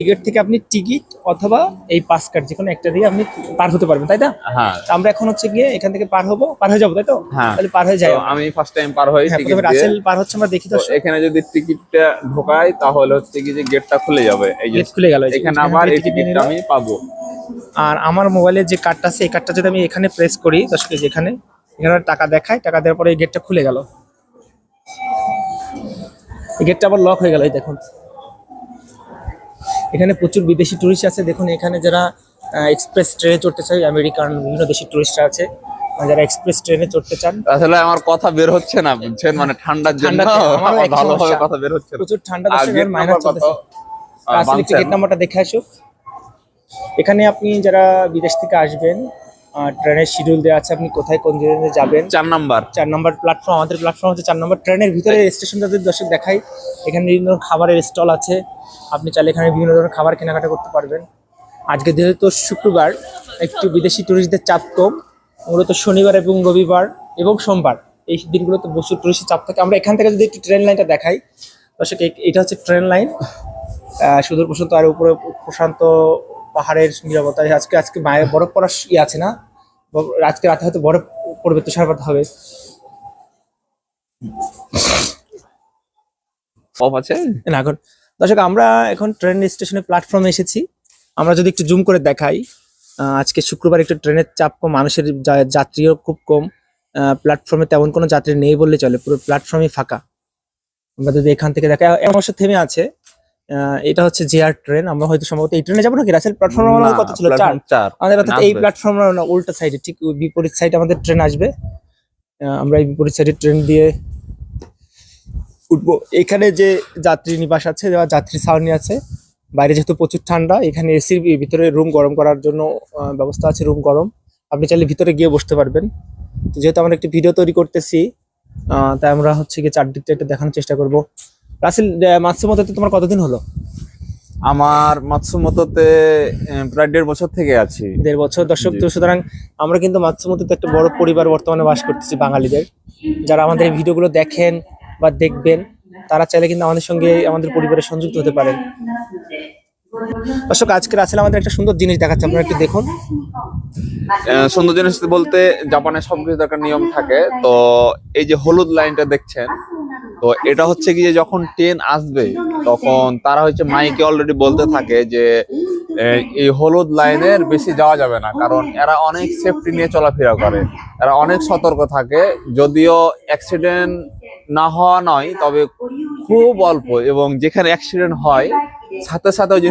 Ticket থেকে আপনি ticket অথবা এই পাস কার্ড যে কোনো একটা দিয়ে আপনি পার হতে পারবেন তাই না? হ্যাঁ। আমরা এখন হচ্ছে গিয়ে এখান থেকে পার হব পার হয়ে যাব তাই তো? হ্যাঁ। তাহলে পার হয়ে যাই আমি ফার্স্ট টাইম পার হই হ্যাঁ টিকিট দিয়ে। রাসেল পার হচ্ছে আমরা দেখি তো এখানে যদি টিকিটটা ঢোকাই তাহলে হচ্ছে কি যে গেটটা খুলে যাবে। এই যে গেট খুলে গেল এখানে আবার এই টিকিট টিকিটটা আমি পাবো। আর আমার মোবাইলের যে কার্ডটা আছে এই কার্ডটা যদি আমি এখানে প্রেস করি দর্শক এই যে এখানে এখানে টাকা দেখায় টাকা দেওয়ার পরে এই গেটটা খুলে গেল। এই গেটটা আবার লক হয়ে গেল এই দেখুন। এখানে প্রচুর বিদেশি টুরিস্ট আছে। দেখুন এখানে যারা এক্সপ্রেস ট্রেনে চড়তে চায় আমেরিকান বিভিন্ন দেশের টুরিস্টরা আছে যারা এক্সপ্রেস ট্রেনে চড়তে চান আসলে আমার কথা বের হচ্ছে না বুঝছেন? মানে ঠান্ডার জন্য ভালোভাবে কথা বের হচ্ছে প্রচুর ঠান্ডা আর দর্শক গেট মাইনাস চলতেছে। আসলে টিকিট নাম্বারটা দেখে আসুক। এখানে আপনি যারা বিদেশ থেকে আসবেন ট্রেনের শিডিউল দেওয়া আছে আপনি কোথায় কোন জেনে যাবেন? চার নাম্বার। চার নাম্বার প্ল্যাটফর্ম আমাদের প্ল্যাটফর্ম হচ্ছে চার নাম্বার। ট্রেনের ভিতরে স্টেশন যাদের দর্শক দেখাই এখানে বিভিন্ন ধরনের খাবারের স্টল আছে। আপনি চাইলে এখানে বিভিন্ন ধরনের খাবার কেনাকাটা করতে পারবেন। আজকে যেহেতু শুক্রবার একটু বিদেশি টুরিস্টদের চাপ কম। মূলত শনিবার এবং রবিবার এবং সোমবার এই দিনগুলোতে প্রচুর টুরিস্টের চাপ থাকে। আমরা এখান থেকে যদি একটু ট্রেন লাইনটা দেখাই দর্শক এটা হচ্ছে ট্রেন লাইন সুদূর প্রশান্ত আর উপরে প্রশান্ত পাহাড়ের নিরাপত্তা আজকে আজকে মায়ের বরফ পড়ার ইয়ে আছে না? আজকে রাতে হয়তো বরফ পড়বে তুষারপাত হবে। অফ আছে? না এখন দর্শক আমরা এখন ট্রেন স্টেশনের প্ল্যাটফর্মে এসেছি। আমরা যদি একটু জুম করে দেখাই আজকে শুক্রবার একটু ট্রেনের চাপ কম মানুষের যাত্রীও খুব কম। প্ল্যাটফর্মে তেমন কোনো যাত্রী নেই বললে চলে পুরো প্ল্যাটফর্মই ফাঁকা। আমরা যদি এখান থেকে দেখাই এমন অবশ্য থেমে আছে এটা হচ্ছে জেআর ট্রেন আমরা হয়তো সম্ভবত এই ট্রেনে যাব নাকি? রাসেল প্ল্যাটফর্ম কত ছিল? চার। আমাদের অর্থাৎ এই। প্ল্যাটফর্ম না উল্টা সাইডে ঠিক বিপরীত সাইডে আমাদের ট্রেন আসবে। আমরা এই বিপরীত সাইডে ট্রেন দিয়ে উঠবো। এখানে যে যাত্রী নিবাস আছে বা যাত্রী ছাউনি আছে বাইরে যেহেতু প্রচুর ঠান্ডা এখানে এসির ভিতরে রুম গরম করার জন্য ব্যবস্থা আছে রুম গরম। আপনি চাইলে ভিতরে গিয়ে বসতে পারবেন। যেহেতু আমরা একটি ভিডিও তৈরি করতেছি আহ, তাই আমরা হচ্ছে গিয়ে চারদিকটা একটু দেখানোর চেষ্টা করব। রাসেল মাতসুমতে তোমার কতদিন হলো? আমার মাতসুমতোতে প্রায় দেড় বছর থেকে আছি। দেড় বছর। দর্শক তো সুতরাং আমরা কিন্তু মাতসুমতে একটা বড় পরিবার বর্তমানে বাস করতেছি বাঙালিদের। যারা আমাদের এই ভিডিওগুলো দেখেন বা দেখবেন তারা চাইলে কিন্তু আমাদের সঙ্গে আমাদের পরিবারে সংযুক্ত হতে পারেন। দর্শক আজকে রাসেল আমাদের একটা সুন্দর জিনিস দেখাচ্ছে আপনারা একটু দেখুন। সুন্দর জিনিস বলতে জাপানে সবকিছু একটা নিয়ম থাকে। তো এই যে হলুদ লাইনটা দেখছেন তো এটা হচ্ছে কি যে যখন ট্রেন আসবে, তখন তারা হচ্ছে মাইকে অলরেডি বলতে থাকে যে এই হলুদ লাইনের বেশি যাওয়া যাবে না। কারণ এরা অনেক সেফটি নিয়ে চলাফেরা করে। এরা অনেক সতর্ক থাকে। যদিও অ্যাক্সিডেন্ট না হওয়া নয়, তবে খুব অল্প এবং যেখানে অ্যাক্সিডেন্ট হয়, সাথে সাথে ওই